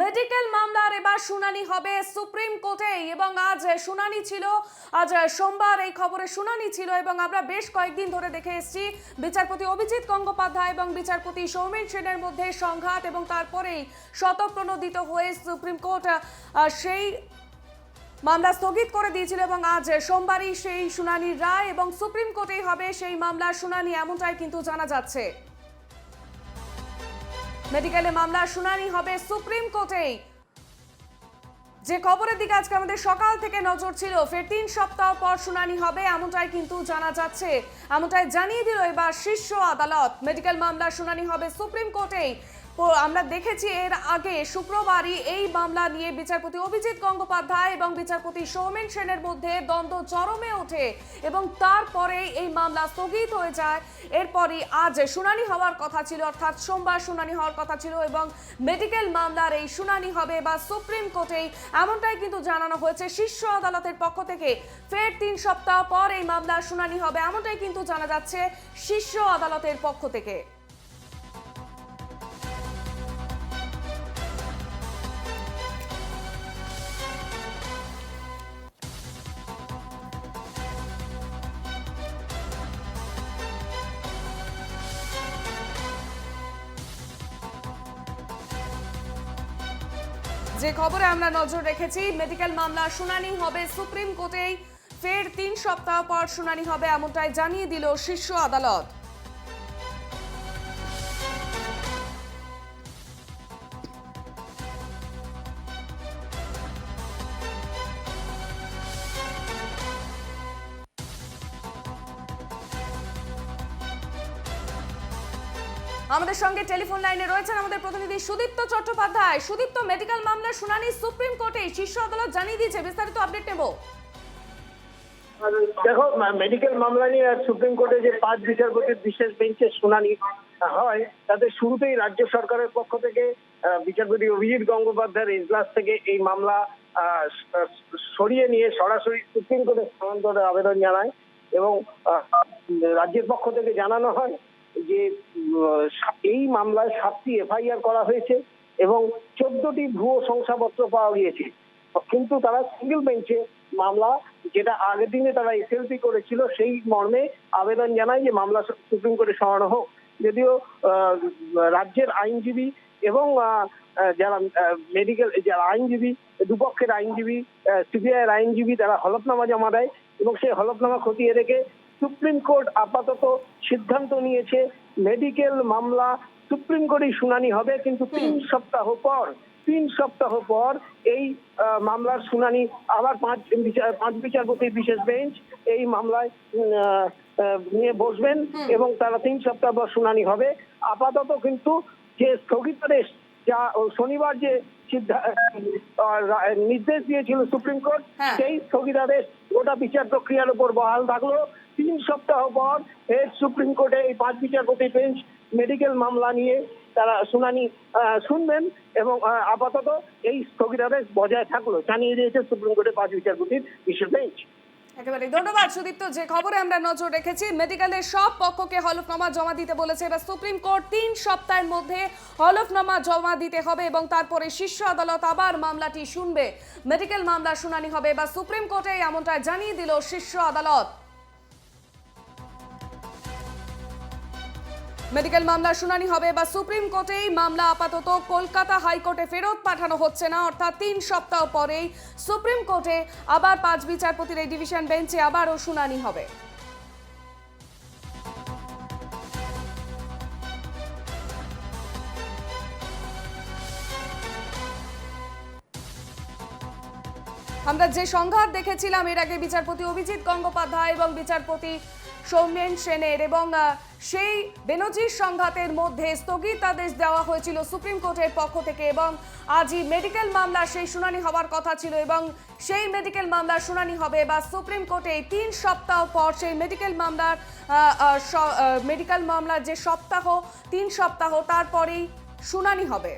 Medical মামলার এবার শুনানি হবে সুপ্রিম কোর্টে এবং আজ শুনানি ছিল, আজ সোমবার এই খবরে শুনানি ছিল এবং আমরা বেশ কয়েকদিন ধরে দেখে এসেছি, বিচারপতি অভিজিৎ গঙ্গোপাধ্যায় এবং বিচারপতি সৌমেন সেনের মধ্যে সংঘাত এবং তারপরেই শতপ্রণোদিত হয়ে সুপ্রিম কোর্ট সেই মামলা স্থগিত করে দিয়েছিল এবং আজ সোমবারই সেই শুনানির রায় এবং সুপ্রিম কোর্টেই হবে সেই মামলার শুনানি, এমনটাই কিন্তু জানা যাচ্ছে। মেডিকেলে মামলার শুনানি হবে সুপ্রিম কোর্টেই। যে খবরের দিকে আজকে আমাদের সকাল থেকে নজর ছিল, ফের তিন সপ্তাহ পর শুনানি হবে, এমনটাই কিন্তু জানা যাচ্ছে। এমনটাই জানিয়ে দিল এবার শীর্ষ আদালত। মেডিকেল মামলার শুনানি হবে সুপ্রিম কোর্টেই। আমরা দেখেছি এর আগে শুক্রবারই এই মামলা নিয়ে বিচারপতি অভিজিৎ গঙ্গোপাধ্যায় এবং বিচারপতি সৌমেন সেনের মধ্যে দ্বন্দ্ব চরমে ওঠে এবং তারপরে এই মামলা স্থগিত হয়ে যায়। এরপরই আজ শুনানি হওয়ার কথা ছিল, অর্থাৎ সোমবার শুনানি হওয়ার কথা ছিল এবং মেডিকেল মামলার এই শুনানি হবে বা সুপ্রিম কোর্টেই। এমনটাই কিন্তু জানানো হয়েছে শীর্ষ আদালতের পক্ষ থেকে। ফের তিন সপ্তাহ পর এই মামলার শুনানি হবে, এমনটাই কিন্তু জানা যাচ্ছে শীর্ষ আদালতের পক্ষ থেকে। যে খবরে আমরা নজর রেখেছি, মেডিকেল মামলা শুনানি হবে সুপ্রিম কোর্টেই। ফের তিন সপ্তাহ পর শুনানি হবে, এমনটাই জানিয়ে দিল শীর্ষ আদালত। সঙ্গে টেলিফোন লাইনে রয়েছেন আমাদের প্রতিনিধি সুদীপ্ত চট্টোপাধ্যায়। সুদীপ্ত, মেডিকেল মামলার শুনানি সুপ্রিম কোর্টে শীর্ষ আদালত জানিয়ে দিয়েছে। বিস্তারিত আপডেট নেব। দেখো মেডিকেল মামলা নিয়ে সুপ্রিম কোর্টে যে পাঁচ বিচারপতির বিশেষ বেঞ্চের শুনানি হয়, তাতে শুরুতেই রাজ্য সরকারের পক্ষ থেকে বিচারপতি অভিজিৎ গঙ্গোপাধ্যায়ের এজলাস থেকে এই মামলা সরিয়ে নিয়ে সরাসরি সুপ্রিম কোর্টে স্থানান্তরের আবেদন জানায় এবং রাজ্যের পক্ষ থেকে জানানো হয় যে এই মামলায় সাতটি এফআইআর করা হয়েছে এবং চোদ্দটি ভুয়ো শংসাপত্র পাওয়া গিয়েছে। কিন্তু তারা সিঙ্গেল বেঞ্চে মামলা, যেটা আগের দিনে তারা এসএলপি করেছিল, সেই মর্মে আবেদন জানায় যে মামলা সুপ্রিম কোর্টে সরানো হোক। যদিও রাজ্যের আইনজীবী এবং যারা মেডিকেল যারা আইনজীবী, দুপক্ষের আইনজীবী সিবিআই এর আইনজীবী, তারা হলফনামা জমা দেয় এবং সেই হলফনামা খতিয়ে রেখে সুপ্রিম কোর্ট আপাতত সিদ্ধান্ত নিয়েছে মেডিকেল মামলা সুপ্রিম কোর্টেই শুনানি হবে কিন্তু তিন সপ্তাহ পর তিন সপ্তাহ পর এই মামলার শুনানি আবার পাঁচ বিচার- পাঁচ বিচারপতির বিশেষ বেঞ্চ এই মামলায় নিয়ে বসবেন এবং তারা তিন সপ্তাহ পর শুনানি হবে। আপাতত কিন্তু যে স্থগিতাদেশ যা শনিবার যে নির্দেশ দিয়েছিল সুপ্রিম কোর্ট হ্যাঁ। সেই স্থগিতাদেশ গোটা বিচার প্রক্রিয়ার উপর বহাল থাকল। তিন সপ্তাহ পর এর সুপ্রিম কোর্টে এই পাঁচ বিচারপতি বেঞ্চ মেডিকেল মামলা নিয়ে তারা শুনানি শুনবেন এবং আপাতত এই স্থগিতাদেশ বজায় থাকল। জানিয়ে দিয়েছে সুপ্রিম কোর্টের পাঁচ বিচারপতির বিশেষ বেঞ্চ। একেবারে। ধন্যবাদ সুদীপ্ত। যে খবরে আমরা নজর রেখেছি, মেডিকেলের সব পক্ষকে হলফনামা জমা দিতে বলেছে। এবার সুপ্রিম কোর্ট তিন সপ্তাহের মধ্যে হলফনামা জমা দিতে হবে এবং তারপরে শীর্ষ আদালত আবার মামলাটি শুনবে। মেডিকেল মামলার শুনানি হবে। এবার সুপ্রিম কোর্টে এমনটা জানিয়ে দিল শীর্ষ আদালত। মেডিকেল মামলার শুনানি হবে বা সুপ্রিম কোর্টেই মামলা আপাতত কলকাতা হাইকোর্টে ফেরত পাঠানো হচ্ছে না, অর্থাৎ তিন সপ্তাহ পরেই সুপ্রিম কোর্টে আবার পাঁচ বিচারপতির এই ডিভিশন বেঞ্চে আবারও শুনানি হবে। আমরা যে সংঘাত দেখেছিলাম, এর আগে বিচারপতি অভিজিৎ গঙ্গোপাধ্যায় এবং বিচারপতি সৌমেন সেনের এবং সেই বেনজির সংঘাতের মধ্যে স্থগিতাদেশ দেওয়া হয়েছিল সুপ্রিম কোর্টের পক্ষ থেকে এবং আজই মেডিকেল মামলার সেই শুনানি হওয়ার কথা ছিল এবং সেই মেডিকেল মামলার শুনানি হবে বা সুপ্রিম কোর্টে তিন সপ্তাহ পর সেই মেডিকেল মামলার মেডিকেল মামলার যে সপ্তাহ, তিন সপ্তাহ, তারপরেই শুনানি হবে।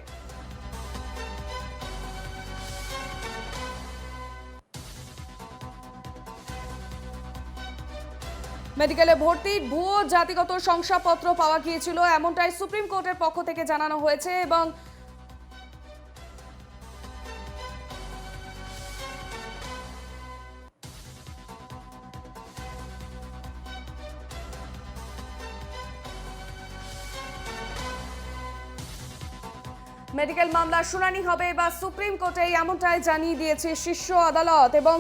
মেডিকেলে ভর্তি, ভুয়ো জাতিগত শংসাপত্র পাওয়া গিয়েছিল, এমনটাই সুপ্রিম কোর্টের পক্ষ থেকে জানানো হয়েছে এবং মেডিকেল মামলার শুনানি হবে বা সুপ্রিম কোর্টে এমনটাই জানিয়ে দিয়েছে শীর্ষ আদালত এবং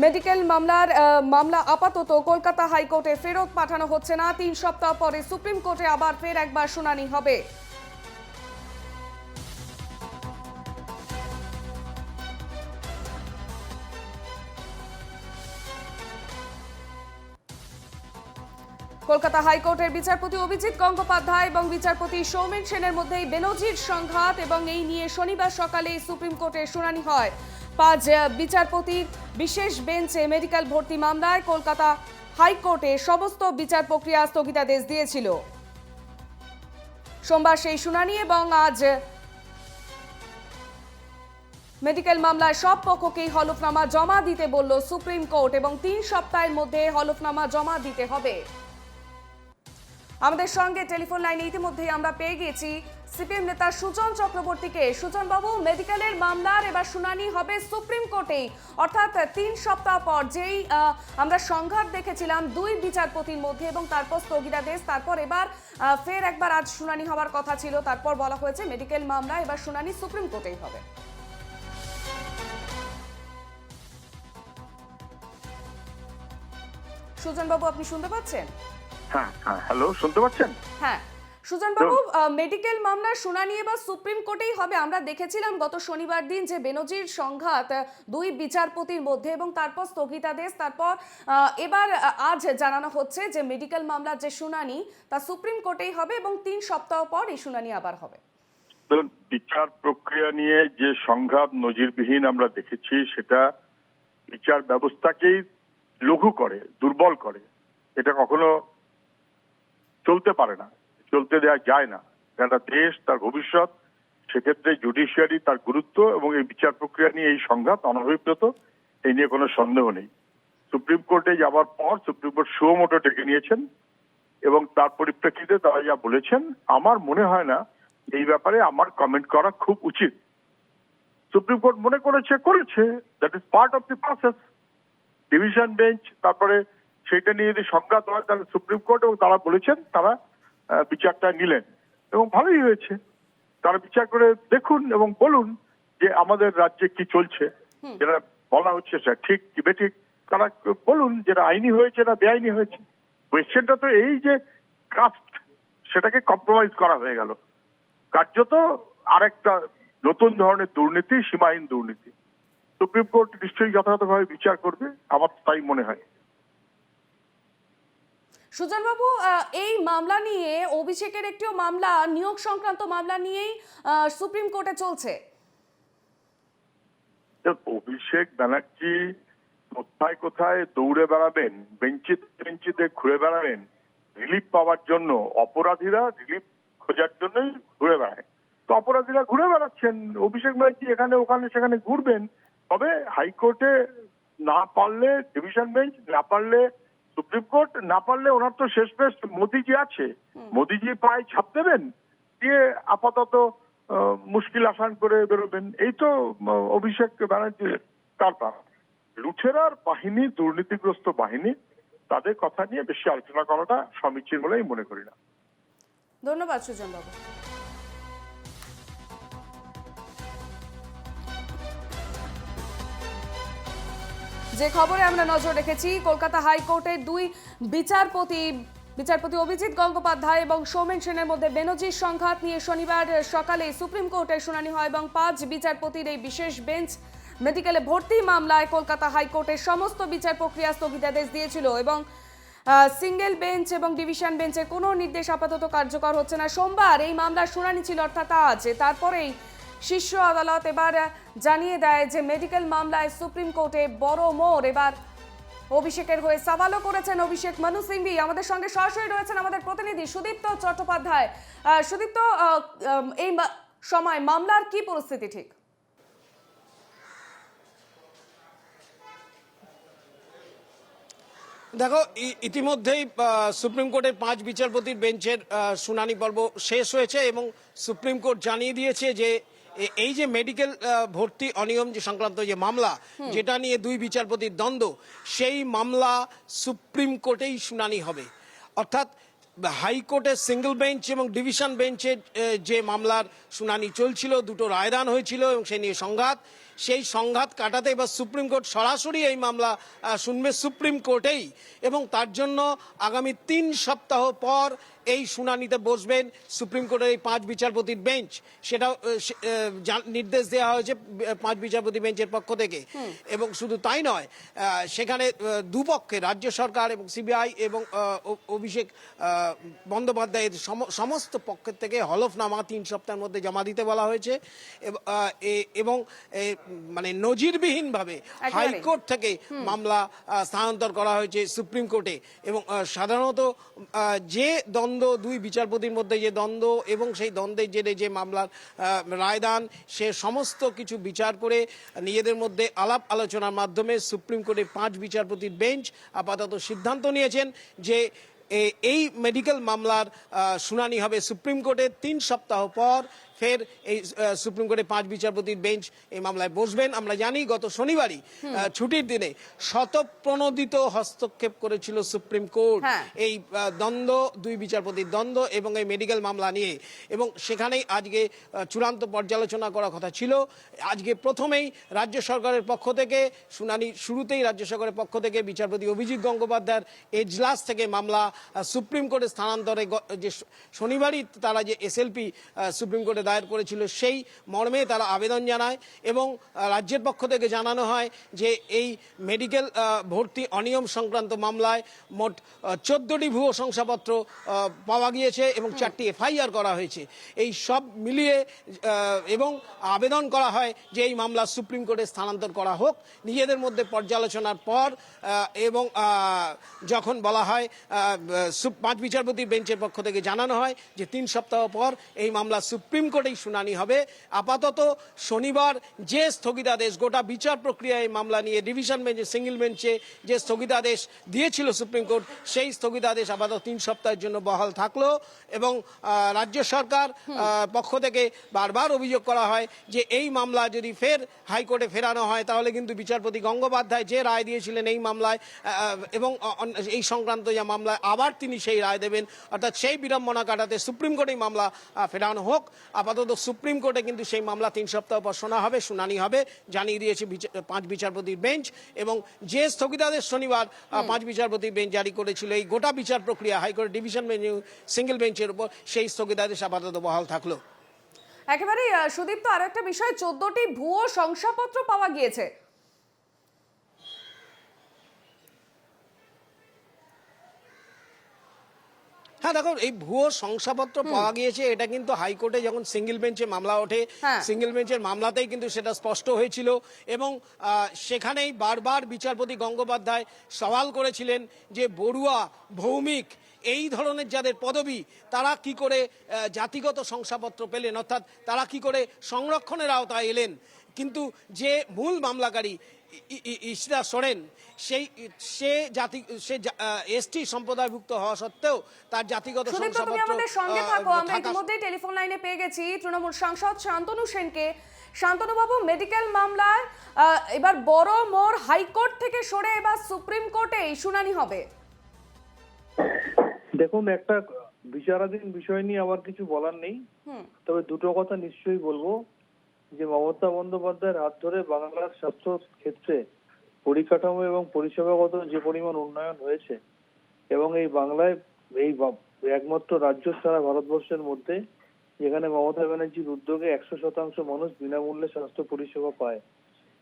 মেডিকেল মামলার মামলা আপাতত কলকাতা হাইকোর্টে ফেরত পাঠানো হচ্ছে না। তিন সপ্তাহ পরে সুপ্রিম কোর্টে আবার ফের একবার শুনানি হবে। কলকাতা হাইকোর্টের বিচারপতি অভিজিৎ গঙ্গোপাধ্যায় এবং বিচারপতি সৌমেন সেনের মধ্যে বেনজির সংঘাত এবং এই নিয়ে শনিবার সকালে সুপ্রিম কোর্টে শুনানি হয়। পাঁচ বিচারপতির বিশেষ বেঞ্চে মেডিকেল ভর্তি মামলায় কলকাতা হাইকোর্টে সমস্ত বিচার প্রক্রিয়া স্থগিতাদেশ দিয়েছিল। সোমবার সেই শুনানি এবং আজ মেডিকেল মামলায় সব পক্ষকেই হলফনামা জমা দিতে বলল সুপ্রিম কোর্ট এবং তিন সপ্তাহের মধ্যে হলফনামা জমা দিতে হবে। আমাদের সঙ্গে টেলিফোন লাইনে ইতিমধ্যেই আমরা পেয়ে গেছি সিপিএম নেতা সুজন চক্রবর্তীকে সুজন বাবু মেডিকেলের মামলার এবার শুনানি হবে সুপ্রিম কোর্টেই। অর্থাৎ তিন সপ্তাহ পর যেই আমরা সংঘাত দেখেছিলাম দুই বিচারপতির মধ্যে এবং তারপর স্থগিতাদেশ তারপর এবার ফের একবার আজ শুনানি হওয়ার কথা ছিল। তারপর বলা হয়েছে মেডিকেল মামলা এবার শুনানি সুপ্রিম কোর্টেই হবে। সুজন বাবু আপনি শুনতে পাচ্ছেন? হ্যাঁ হ্যাঁ হ্যালো শুনতে পাচ্ছেন? হ্যাঁ। সুজন বাবু মেডিকেল মামলার শুনানি এবার সুপ্রিম কোর্টেই হবে। আমরা দেখেছিলাম গত শনিবার দিন যে বেনজির সংঘাত দুই বিচারপতির মধ্যে এবং তারপর স্থগিতাদেশ, তারপর এবার আজ জানানো হচ্ছে যে মেডিকেল মামলার যে শুনানি, তা সুপ্রিম কোর্টেই হবে এবং তিন সপ্তাহ পর এই শুনানি আবার হবে। বিচার প্রক্রিয়া নিয়ে যে সংঘাত নজিরবিহীন আমরা দেখেছি, সেটা বিচার ব্যবস্থাকেই লঘু করে, দুর্বল করে। এটা কখনো চলতে পারে না। চলতে দেওয়া যায় না। একটা দেশ তার ভবিষ্যৎ, সেক্ষেত্রে জুডিশিয়ারি তার গুরুত্ব এবং এই বিচার প্রক্রিয়া নিয়ে এই সংঘাত অনভিপ্রেত, এই নিয়ে কোনো সন্দেহ নেই। সুপ্রিম কোর্টে যাওয়ার পর সুপ্রিম কোর্ট সুমোটো ডেকে নিয়েছেন এবং তার পরিপ্রেক্ষিতে তারা যা বলেছেন, আমার মনে হয় না এই ব্যাপারে আমার কমেন্ট করা খুব উচিত। সুপ্রিম কোর্ট মনে করেছে করেছে that is part of the process division bench তারপরে সেটা নিয়ে যদি সংঘাত হয়, তাহলে সুপ্রিম কোর্ট এবং তারা বলেছেন, তারা বিচারটা নিলেন। এবং ভালোই হয়েছে। তারা বিচার করে দেখুন এবং বলুন যে আমাদের রাজ্যে কি চলছে। যেটা বলা হচ্ছে সেটা ঠিক কি বেঠিক। তারা বলুন যেটা আইনি হয়েছে না বেআইনি হয়েছে। কোয়েশ্চেনটা তো এই যে কাস্ট সেটাকে কম্প্রোমাইজ করা হয়ে গেল। কার্যত আরেকটা নতুন ধরনের দুর্নীতি সীমাহীন দুর্নীতি। সুপ্রিম কোর্ট নিশ্চয়ই যথাযথভাবে বিচার করবে আমার তাই মনে হয়। সুজন বাবু আহ, এই মামলা নিয়ে অভিষেকের একটিও মামলা নিয়োগ সংক্রান্ত মামলা নিয়েই সুপ্রিম কোর্টে চলছে। অভিষেক ব্যানার্জি কোথায় কোথায় দৌড়ে বেড়াবেন বেঞ্চি বেঞ্চিতে ঘুরে বেড়াবেন রিলিফ পাওয়ার জন্য অপরাধীরা রিলিফ খোঁজার জন্যই ঘুরে বেড়ায়। তো অপরাধীরা ঘুরে বেড়াচ্ছেন অভিষেক ব্যানার্জি এখানে ওখানে সেখানে ঘুরবেন। তবে হাইকোর্টে না পারলে ডিভিশন বেঞ্চ না পারলে সুপ্রিম কোর্ট না পারলে ওনার তো শেষ বেশ মোদিজি আছে। মোদিজি পায়ে ছাপ দেবেন দিয়ে আপাতত মুশকিল আসান করে বেরোবেন। এই তো অভিষেক ব্যানার্জির কারবার লুঠেরার বাহিনী দুর্নীতিগ্রস্ত বাহিনী তাদের কথা নিয়ে বেশি আলোচনা করাটা সমীচীন বলে আমি মনে করি না। ধন্যবাদ সুজন বাবু যে খবরে আমরা নজর রেখেছি, কলকাতা হাইকোর্টের দুই বিচারপতি বিচারপতি অভিজিৎ গঙ্গোপাধ্যায় এবং সৌমেন সেনের মধ্যে বেনজির সংঘাত নিয়ে শনিবার সকালে সুপ্রিম কোর্টে শুনানি হয় এবং পাঁচ বিচারপতির এই বিশেষ বেঞ্চ মেডিকেলে ভর্তি মামলায় কলকাতা হাইকোর্টের সমস্ত বিচার প্রক্রিয়া স্থগিতাদেশ দিয়েছিল এবং সিঙ্গেল বেঞ্চ এবং ডিভিশন বেঞ্চের কোনো নির্দেশ আপাতত কার্যকর হচ্ছে না। সোমবার এই মামলার শুনানি ছিল, অর্থাৎ আজ। তারপরেই শীর্ষ আদালত এবার জানিয়ে দেয় যে মেডিকেল মামলায় সুপ্রিম কোর্টে বড় মোড়। এবার অভিষেকের হয়ে সওয়ালও করেছেন অভিষেক মানু সিংভি। আমাদের সঙ্গে সরাসরি রয়েছেন আমাদের প্রতিনিধি সুদীপ্ত চট্টোপাধ্যায়। সুদীপ্ত এই সময় মামলার কি পরিস্থিতি ঠিক? দেখো ইতিমধ্যেই সুপ্রিম কোর্টের পাঁচ বিচারপতির বেঞ্চের শুনানি পর্ব শেষ হয়েছে এবং সুপ্রিম কোর্ট জানিয়ে দিয়েছে যে এই যে মেডিকেল ভর্তি অনিয়ম যে সংক্রান্ত যে মামলা যেটা নিয়ে দুই বিচারপতির দ্বন্দ্ব সেই মামলা সুপ্রিম কোর্টেই শুনানি হবে। অর্থাৎ হাইকোর্টের সিঙ্গেল বেঞ্চ এবং ডিভিশন বেঞ্চের যে মামলার শুনানি চলছিল দুটো রায়দান হয়েছিল এবং সে নিয়ে সংঘাত। সেই সংঘাত কাটাতে এবার সুপ্রিম কোর্ট সরাসরি এই মামলা শুনবে সুপ্রিম কোর্টেই। এবং তার জন্য আগামী তিন সপ্তাহ পর এই শুনানিতে বসবেন সুপ্রিম কোর্টের এই পাঁচ বিচারপতির বেঞ্চ। সেটাও আহ, সে- নির্দেশ দেওয়া হয়েছে পাঁচ বিচারপতি বেঞ্চের পক্ষ থেকে। এবং শুধু তাই নয় সেখানে দুপক্ষে রাজ্য সরকার এবং সিবিআই এবং অভিষেক বন্দ্যোপাধ্যায়ের সম- সমস্ত পক্ষের থেকে হলফনামা তিন সপ্তাহের মধ্যে জমা দিতে বলা হয়েছে। এবং মানে নজিরবিহীনভাবে হাইকোর্ট থেকে মামলা স্থানান্তর করা হয়েছে সুপ্রিম কোর্টে। এবং সাধারণত যে দ্বন্দ্ব দুই বিচারপতির মধ্যে যে দ্বন্দ্ব এবং সেই দ্বন্দ্বের জেরে যে মামলার রায়দান, সে সমস্ত কিছু বিচার করে নিজেদের মধ্যে আলাপ আলোচনার মাধ্যমে সুপ্রিম কোর্টে পাঁচ বিচারপতির বেঞ্চ আপাতত সিদ্ধান্ত নিয়েছেন যে এই মেডিকেল মামলার শুনানি হবে সুপ্রিম কোর্টে তিন সপ্তাহ পর। ফের এই সুপ্রিম কোর্টে পাঁচ বিচারপতির বেঞ্চ এই মামলায় বসবেন। আমরা জানি গত শনিবারই ছুটির দিনে শতপ্রণোদিত হস্তক্ষেপ করেছিল সুপ্রিম কোর্ট। হ্যাঁ। এই দ্বন্দ্ব দুই বিচারপতির দ্বন্দ্ব এবং এই মেডিকেল মামলা নিয়ে। এবং সেখানেই আজকে চূড়ান্ত পর্যালোচনা করার কথা ছিল। আজকে প্রথমেই রাজ্য সরকারের পক্ষ থেকে শুনানি শুরুতেই রাজ্য সরকারের পক্ষ থেকে বিচারপতি অভিজিৎ গঙ্গোপাধ্যায়ের এজলাস থেকে মামলা সুপ্রিম কোর্টে স্থানান্তরে যে শনিবারই তারা যে এসএলপি সুপ্রিম কোর্টে দায়ের করেছিল সেই মর্মে তারা আবেদন জানায় এবং রাজ্যের পক্ষ থেকে জানানো হয় যে এই মেডিকেল ভর্তি অনিয়ম সংক্রান্ত মামলায় মোট চোদ্দটি ভুয়ো শংসাপত্র পাওয়া গিয়েছে এবং চারটি এফআইআর করা হয়েছে। এই সব মিলিয়ে এবং আবেদন করা হয় যে এই মামলা সুপ্রিম কোর্টে স্থানান্তর করা হোক। নিজেদের মধ্যে পর্যালোচনার পর এবং যখন বলা হয় পাঁচ বিচারপতি বেঞ্চের পক্ষ থেকে জানানো হয় যে তিন সপ্তাহ পর এই মামলা সুপ্রিম কোর্টেই শুনানি হবে। আপাতত শনিবার যে স্থগিতাদেশ গোটা বিচার প্রক্রিয়া এই মামলা নিয়ে ডিভিশন বেঞ্চে সিঙ্গেল বেঞ্চে যে স্থগিতাদেশ দিয়েছিল সুপ্রিম কোর্ট সেই স্থগিতাদেশ আপাতত তিন সপ্তাহের জন্য বহাল থাকল এবং রাজ্য সরকার পক্ষ থেকে বারবার অভিযোগ করা হয় যে এই মামলা যদি ফের হাইকোর্টে ফেরানো হয় তাহলে কিন্তু বিচারপতি গঙ্গোপাধ্যায় যে রায় দিয়েছিলেন এই মামলায় এবং এই সংক্রান্ত যে মামলায় আবার তিনি সেই রায় দেবেন। অর্থাৎ সেই বিড়ম্বনা কাটাতে সুপ্রিম কোর্টেই মামলা ফেরানো হোক। আপাতত সুপ্রিম কোর্টে কিন্তু সেই মামলা তিন সপ্তাহ পর শোনা হবে শুনানি হবে। জানিয়ে দিয়েছে পাঁচ বিচারপতির বেঞ্চ এবং যে স্থগিতাদেশ শনিবার পাঁচ বিচারপতির বেঞ্চ জারি করেছিল এই গোটা বিচার প্রক্রিয়া হাইকোর্ট ডিভিশন বেঞ্চ সিঙ্গেল বেঞ্চের উপর সেই স্থগিতাদেশ আপাতত বহাল থাকল। একেবারে সুদীপ সুদীপ্ত আর একটা বিষয় চোদ্দটি ভুয়ো শংসাপত্র পাওয়া গিয়েছে। হ্যাঁ দেখো এই ভুয়ো শংসাপত্র পাওয়া গিয়েছে এটা কিন্তু হাইকোর্টে যখন সিঙ্গেল বেঞ্চে মামলা ওঠে হ্যাঁ। সিঙ্গেল বেঞ্চের মামলাতেই কিন্তু সেটা স্পষ্ট হয়েছিল এবং সেখানেই বারবার বিচারপতি গঙ্গোপাধ্যায় সওয়াল করেছিলেন যে বড়ুয়া ভৌমিক এই ধরনের যাদের পদবি তারা কি করে জাতিগত শংসাপত্র পেলেন? অর্থাৎ তারা কি করে সংরক্ষণের আওতায় এলেন? কিন্তু যে মূল মামলাকারী ইশরা সোরেন সেই সে জাতি সে এসটি সম্প্রদায়ভুক্ত হওয়া সত্ত্বেও তার জাতিগত শংসাপত্র আমাদের সঙ্গে থাকো আমরা ইতিমধ্যেই টেলিফোন লাইনে পেয়ে গেছি তৃণমূল সাংসদ শান্তনু সেনকে। শান্তনু বাবু মেডিকেল মামলায় আহ, এবার বড় মোড় হাইকোর্ট থেকে সরে এবার সুপ্রিম কোর্টে শুনানি হবে। দেখুন একটা বিচারাধীন বিষয় নিয়ে আমার কিছু বলার নেই। হুম। তবে দুটো কথা নিশ্চয়ই বলব। যে মমতা বন্দ্যোপাধ্যায়ের হাত ধরে বাংলার স্বাস্থ্য ক্ষেত্রে পরিকাঠামো এবং পরিষেবাগত যে পরিমাণ উন্নয়ন হয়েছে এবং এই বাংলায় এই একমাত্র রাজ্য সারা ভারতবর্ষের মধ্যে যেখানে মমতা ব্যানার্জির উদ্যোগে একশো শতাংশ মানুষ বিনামূল্যে স্বাস্থ্য পরিষেবা পায়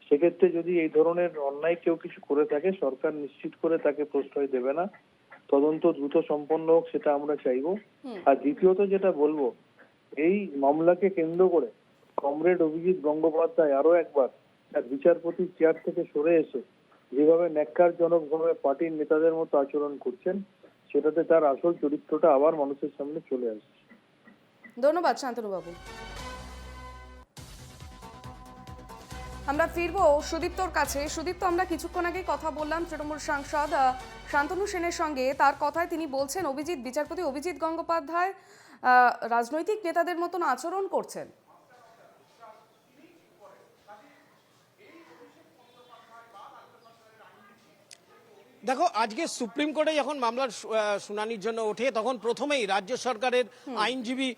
সেক্ষেত্রে যদি এই ধরনের অন্যায় কেউ কিছু করে থাকে সরকার নিশ্চিত করে তাকে প্রশ্রয় দেবে না। তদন্ত দ্রুত সম্পন্ন হোক সেটা আমরা চাইব। আর দ্বিতীয়ত যেটা বলব এই মামলাকে কেন্দ্র করে কমরেড অভিজিৎ গঙ্গোপাধ্যায় আরও একবার তার বিচারপতি চেয়ার থেকে সরে এসে যেভাবে ন্যাক্কারজনক ভাবে পার্টির নেতাদের মতো আচরণ করছেন, সেটাতে তার আসল চরিত্রটা আবার মানুষের সামনে চলে আসছে। ধন্যবাদ শান্তনু বাবু আমরা ফিরবো সুদীপ্তর কাছে। সুদীপ্ত, আমরা কিছুক্ষণ আগে কথা বললাম তৃণমূল সাংসদ শান্তনু সেনের সঙ্গে। তার কথায় তিনি বলছেন, অভিজিৎ বিচারপতি অভিজিৎ গঙ্গোপাধ্যায় রাজনৈতিক নেতাদের মতন আচরণ করছেন। দেখো আজকে সুপ্রিম কোর্টে যখন মামলার শুনানির জন্য ওঠে তখন প্রথমেই রাজ্য সরকারের আইনজীবী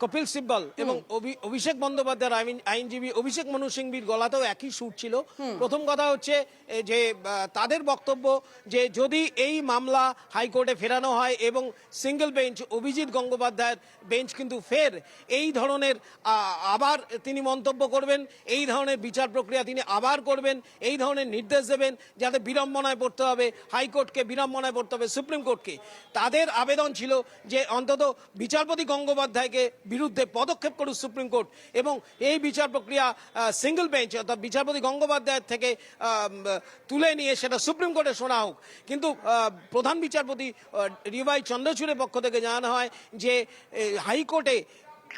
কপিল সিব্বল এবং অভি- অভিষেক বন্দ্যোপাধ্যায়ের আইনজীবী অভিষেক মনু সিংবির গলাতেও একই সুর ছিল। প্রথম কথা হচ্ছে যে তাদের বক্তব্য যে যদি এই মামলা হাইকোর্টে ফেরানো হয় এবং সিঙ্গেল বেঞ্চ অভিজিৎ গঙ্গোপাধ্যায়ের বেঞ্চ কিন্তু ফের এই ধরনের আবার তিনি মন্তব্য করবেন এই ধরনের বিচার প্রক্রিয়া তিনি আবার করবেন এই ধরনের নির্দেশ দেবেন যাতে বিড়ম্বনায় পড়তে হবে হাইকোর্টকে বিড়ম্বনায় পড়তে হবে, সুপ্রিম কোর্টকে। তাদের আবেদন ছিল যে অন্তত বিচারপতি গঙ্গোপাধ্যায়কে বিরুদ্ধে পদক্ষেপ করুক সুপ্রিম কোর্ট এবং এই বিচার প্রক্রিয়া সিঙ্গেল বেঞ্চ অর্থাৎ বিচারপতি গঙ্গোপাধ্যায়ের থেকে তুলে নিয়ে সেটা সুপ্রিম কোর্টে শোনা হোক। কিন্তু প্রধান বিচারপতি রিবাই চন্দ্রচূড়ের পক্ষ থেকে জানানো হয় যে হাইকোর্টে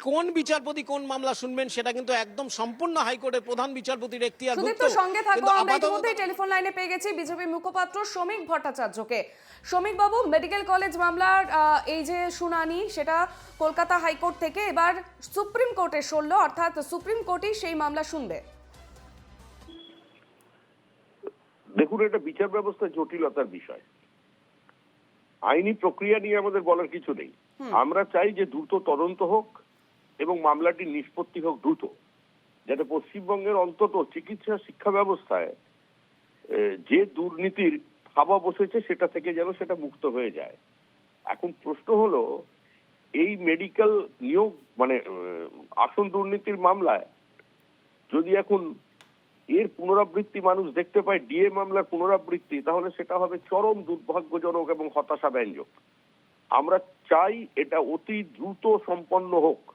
কোন বিচারপতি কোন মামলা শুনবেন সেটা কিন্তু একদম সম্পূর্ণ হাইকোর্টের প্রধান বিচারপতির এখতিয়ার সঙ্গে কিন্তু আমরা ইতিমধ্যেই টেলিফোন লাইনে পেয়ে গেছি বিজেপি মুখপাত্র শ্রমিক ভট্টাচার্যকে। শ্রমিক বাবু মেডিকেল কলেজ মামলার এই যে শুনানি সেটা কলকাতা হাইকোর্ট থেকে এবার সুপ্রিম কোর্টে সরলো অর্থাৎ সুপ্রিম কোর্টই সেই মামলা শুনবে। দেখুন এটা বিচার ব্যবস্থা জটিলতার বিষয়। আইনি প্রক্রিয়া নিয়ে আমাদের বলার কিছু নেই। আমরা চাই যে দ্রুত তদন্ত হোক এবং মামলাটি নিষ্পত্তি হোক দ্রুত, যাতে পশ্চিমবঙ্গের অন্তত চিকিৎসা শিক্ষা ব্যবস্থায় যে দুর্নীতির থাবা বসেছে সেটা থেকে যেন সেটা মুক্ত হয়ে যায়। এখন প্রশ্ন হলো, এই মেডিকেল নিয়োগ মানে আসন দুর্নীতির মামলায় যদি এখন এর পুনরাবৃত্তি মানুষ দেখতে পায়, ডিএ মামলার পুনরাবৃত্তি, তাহলে সেটা হবে চরম দুর্ভাগ্যজনক এবং হতাশা ব্যঞ্জক আমরা চাই এটা অতি দ্রুত সম্পন্ন হোক।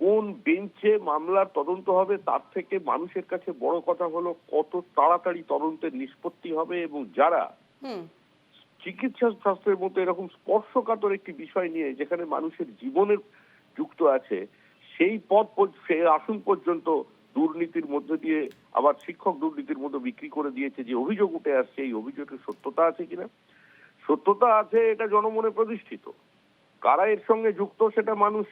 কোন বেঞ্চে মামলার তদন্ত হবে তার থেকে মানুষের কাছে বড় কথা হলো কত তাড়াতাড়ি তদন্তের নিষ্পত্তি হবে এবং যারা চিকিৎসা শাস্ত্রের মতো এরকম স্পর্শকাতর একটি বিষয় নিয়ে যেখানে মানুষের জীবনের যুক্ত আছে সেই পদ সেই আসন পর্যন্ত দুর্নীতির মধ্যে দিয়ে আবার শিক্ষক দুর্নীতির মধ্যে বিক্রি করে দিয়েছে যে অভিযোগ উঠে আসছে এই অভিযোগের সত্যতা আছে কিনা? সত্যতা আছে এটা জনমনে প্রতিষ্ঠিত। কারা এর সঙ্গে যুক্ত সেটা মানুষ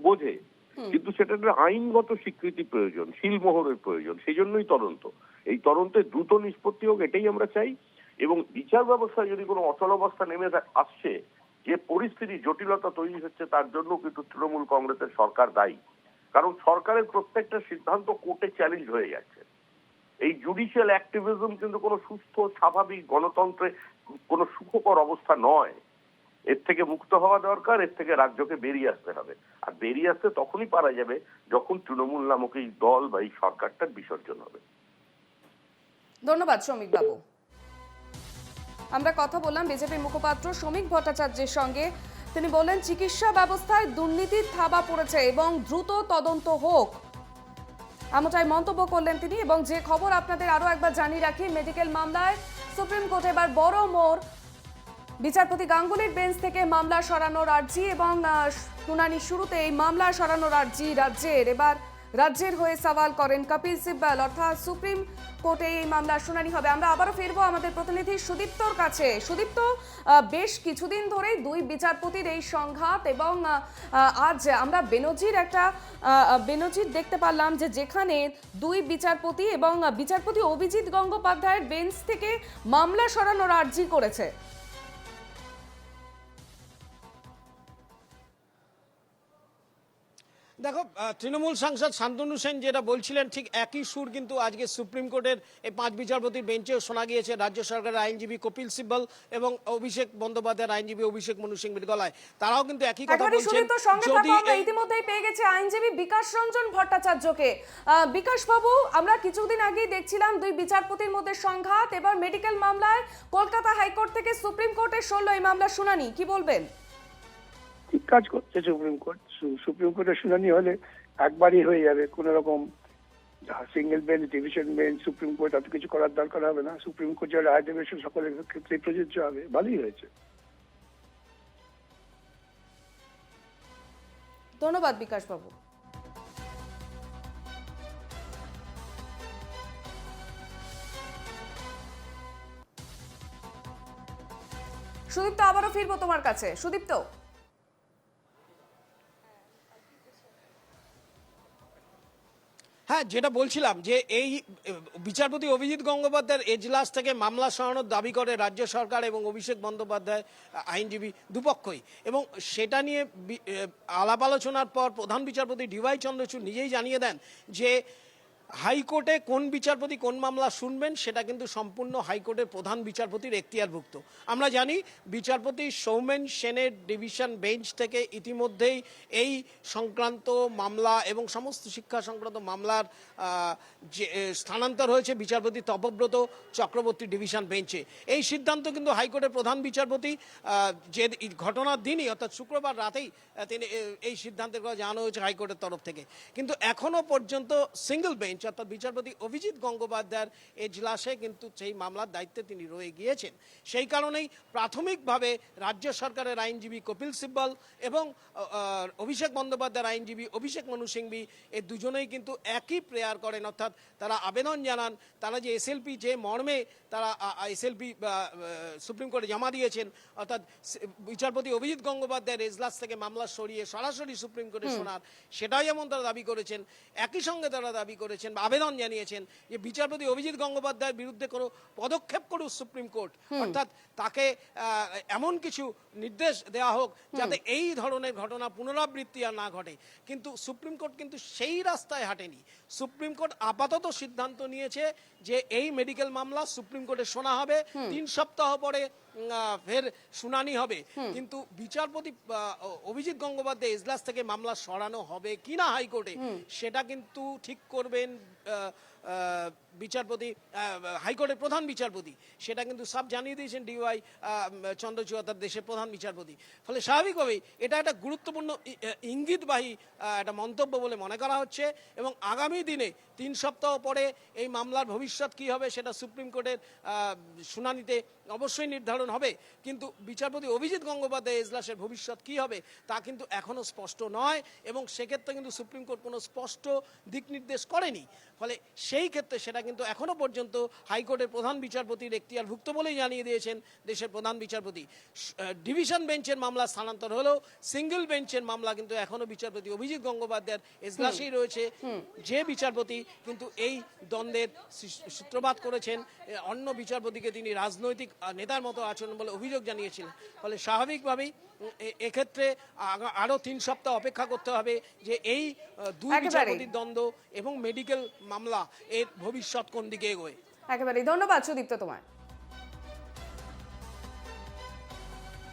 বোঝে। কিন্তু সেটা আইনগত স্বীকৃতি প্রয়োজন শিলমোহরের প্রয়োজন সেই জন্যই তদন্ত। এই তদন্তে দ্রুত নিষ্পত্তি হোক, এটাই আমরা চাই। এবং বিচার ব্যবস্থায় যদি কোনো অচলাবস্থা নেমে আসছে, যে পরিস্থিতি জটিলতা তৈরি হচ্ছে, তার জন্য কিন্তু তৃণমূল কংগ্রেসের সরকার দায়ী। কারণ সরকারের প্রত্যেকটা সিদ্ধান্ত কোর্টে চ্যালেঞ্জ হয়ে যাচ্ছে। এই জুডিশিয়াল অ্যাক্টিভিজম কিন্তু কোনো সুস্থ, স্বাভাবিক গণতন্ত্রে কোনো সুখকর অবস্থা নয়। এর থেকে মুক্ত হওয়া দরকার, এর থেকে রাজ্যকে বেরিয়ে আসতে হবে। আর বেরিয়ে আসতে তখনই পারা যাবে যখন তৃণমূল নামক এই দল বা এই সরকারটার বিসর্জন হবে। ধন্যবাদ শ্রমিক বাবু আমরা কথা বললাম বিজেপি মুখপাত্র শ্রমিক ভট্টাচার্যের সঙ্গে। তিনি বললেন, চিকিৎসা ব্যবস্থায় দুর্নীতির থাবা পড়েছে এবং দ্রুত তদন্ত হোক। এমনটাই মন্তব্য করলেন তিনি এবং যে খবর আপনাদের আরও একবার জানিয়ে রাখি, মেডিকেল মামলায় সুপ্রিম কোর্টে এবার বড় মোড় বিচারপতি গাঙ্গুলির বেঞ্চ থেকে মামলা সরানোর আর্জি এবং শুনানি শুরুতে এই মামলা সরানোর আর্জি রাজ্যের। এবার রাজ্যের হয়ে সওয়াল করেন কপিল সিব্বল। অর্থাৎ সুপ্রিম কোর্টে এই মামলার শুনানি হবে। আমরা আবারও ফিরবো আমাদের প্রতিনিধি সুদীপ্তর কাছে। সুদীপ্ত বেশ কিছুদিন ধরেই দুই বিচারপতির এই সংঘাত এবং আজ আমরা বেনজির একটা বেনজির দেখতে পারলাম যে যেখানে দুই বিচারপতি এবং বিচারপতি অভিজিৎ গঙ্গোপাধ্যায়ের বেঞ্চ থেকে মামলা সরানোর আর্জি করেছে। দেখো তৃণমূল সাংসদ শান্তনু সেন যেটা বলছিলেন ঠিক একই সুর কিন্তু আজকে সুপ্রিম কোর্টের এই পাঁচ বিচারপতির বেঞ্চেও শোনা গিয়েছে রাজ্য সরকারের আইনজীবী কপিল সিব্বল এবং অভিষেক বন্দ্যোপাধ্যায়ের আইনজীবী অভিষেক মনু সিংবির গলায়। তারাও কিন্তু একই কথা বলছেন যদি ইতিমধ্যেই পেয়ে গেছি আইনজীবী বিকাশ রঞ্জন ভট্টাচার্যকে। আহ, বিকাশ বাবু আমরা কিছুদিন আগেই দেখছিলাম দুই বিচারপতির মধ্যে সংঘাত এবার মেডিকেল মামলায় কলকাতা হাইকোর্ট থেকে সুপ্রিম কোর্টে সরল এই মামলার শুনানি কি বলবেন? ঠিক কাজ করছে সুপ্রিম কোর্ট। সু- সুপ্রিম কোর্টের শুনানি হলে একবারই হয়ে যাবে। কোন রকম single bench division bench supreme court, এত কিছু করার দরকার হবে না। সুপ্রিম কোর্ট যে রায় দেবে সকলের ক্ষেত্রে প্রযোজ্য হবে। ভালোই হয়েছে। ধন্যবাদ বিকাশ বাবু সুদীপ্ত, আবারও ফিরবো তোমার কাছে। সুদীপ্ত? হ্যাঁ যেটা বলছিলাম যে এই বিচারপতি অভিজিৎ গঙ্গোপাধ্যায়ের এজলাস থেকে মামলা সরানোর দাবি করে রাজ্য সরকার এবং অভিষেক বন্দ্যোপাধ্যায়, আইনজীবী দুপক্ষই। এবং সেটা নিয়ে আলাপ আলোচনার পর প্রধান বিচারপতি ডিওয়াই চন্দ্রচূড় নিজেই জানিয়ে দেন যে হাইকোর্টে কোন বিচারপতি কোন মামলা শুনবেন সেটা কিন্তু সম্পূর্ণ হাইকোর্টের প্রধান বিচারপতির এখতিয়ারভুক্ত। আমরা জানি বিচারপতি সৌমেন সেনের ডিভিশন বেঞ্চ থেকে ইতিমধ্যেই এই সংক্রান্ত মামলা এবং সমস্ত শিক্ষা সংক্রান্ত মামলার যে স্থানান্তর হয়েছে বিচারপতি তপব্রত চক্রবর্তী ডিভিশন বেঞ্চে। এই সিদ্ধান্ত কিন্তু হাইকোর্টের প্রধান বিচারপতি যে ঘটনার দিনই অর্থাৎ শুক্রবার রাতেই তিনি এই সিদ্ধান্তের কথা জানানো হয়েছে হাইকোর্টের তরফ থেকে। কিন্তু এখনও পর্যন্ত সিঙ্গল বেঞ্চ অর্থাৎ বিচারপতি অভিজিৎ গঙ্গোপাধ্যায়ের এজলাসে কিন্তু সেই মামলার দায়িত্বে তিনি রয়ে গিয়েছেন। সেই কারণেই প্রাথমিকভাবে রাজ্য সরকারের আইনজীবী কপিল সিব্বল এবং অভিষেক বন্দ্যোপাধ্যায়ের আইনজীবী অভিষেক মনু সিংভি এই দুজনেই কিন্তু একই প্রেয়ার করেন। অর্থাৎ তারা আবেদন জানান তারা যে এসএলপি যে মর্মে তারা এসএলপি সুপ্রিম কোর্টে জমা দিয়েছেন অর্থাৎ বিচারপতি অভিজিৎ গঙ্গোপাধ্যায়ের এজলাস থেকে মামলা সরিয়ে সরাসরি সুপ্রিম কোর্টে শোনার সেটাই যেমন তারা দাবি করেছেন। একই সঙ্গে তারা দাবি করেছেন বা আবেদন জানিয়েছেন যে বিচারপতি অভিজিৎ গঙ্গোপাধ্যায়ের বিরুদ্ধে কোনো পদক্ষেপ করুক সুপ্রিম কোর্ট। অর্থাৎ তাকে এমন কিছু নির্দেশ দেওয়া হোক যাতে এই ধরনের ঘটনা পুনরাবৃত্তি আর না ঘটে। কিন্তু সুপ্রিম কোর্ট কিন্তু সেই রাস্তায় হাঁটেনি। সুপ্রিম কোর্ট আপাতত সিদ্ধান্ত নিয়েছে যে এই মেডিকেল মামলা সুপ্রিম কোর্টে শোনা হবে। তিন সপ্তাহ পরে ফের শুনানি হবে। কিন্তু বিচারপতি অভিজিৎ গঙ্গোপাধ্যায় এজলাস থেকে মামলা সরানো হবে কিনা হাইকোর্টে সেটা কিন্তু ঠিক করবেন and বিচারপতি হাইকোর্টের প্রধান বিচারপতি, সেটা কিন্তু সব জানিয়ে দিয়েছেন ডিওয়াই চন্দ্রচূড় অর্থাৎ দেশের প্রধান বিচারপতি। ফলে স্বাভাবিকভাবেই এটা একটা গুরুত্বপূর্ণ ইঙ্গিতবাহী একটা মন্তব্য বলে মনে করা হচ্ছে এবং আগামী দিনে তিন সপ্তাহ পরে এই মামলার ভবিষ্যৎ কি হবে সেটা সুপ্রিম কোর্টের শুনানিতে অবশ্যই নির্ধারণ হবে। কিন্তু বিচারপতি অভিজিৎ গঙ্গোপাধ্যায় এজলাসের ভবিষ্যৎ কি হবে তা কিন্তু এখনও স্পষ্ট নয় এবং সেক্ষেত্রে কিন্তু সুপ্রিম কোর্ট কোনো স্পষ্ট দিক নির্দেশ করেনি। ফলে সেই ক্ষেত্রে সেটা কিন্তু এখনও পর্যন্ত হাইকোর্টের প্রধান বিচারপতির এখতিয়ারভুক্ত বলেই জানিয়ে দিয়েছেন দেশের প্রধান বিচারপতি। ডিভিশন বেঞ্চের মামলা স্থানান্তর হলেও সিঙ্গেল বেঞ্চের মামলা কিন্তু এখনও বিচারপতি অভিজিৎ গঙ্গোপাধ্যায়ের এজলাসেই রয়েছে। যে বিচারপতি কিন্তু এই দ্বন্দ্বের সূত্রপাত করেছেন অন্য বিচারপতিকে তিনি রাজনৈতিক নেতার মতো আচরণ বলে অভিযোগ জানিয়েছিলেন। ফলে স্বাভাবিকভাবেই এক্ষেত্রে আরও আরও তিন সপ্তাহ অপেক্ষা করতে হবে যে এই দুই বিচারপতির দ্বন্দ্ব এবং মেডিকেল মামলা এর ভবিষ্যৎ কোন দিকে এগোয়। একেবারেই। ধন্যবাদ সুদীপ্ত তোমায়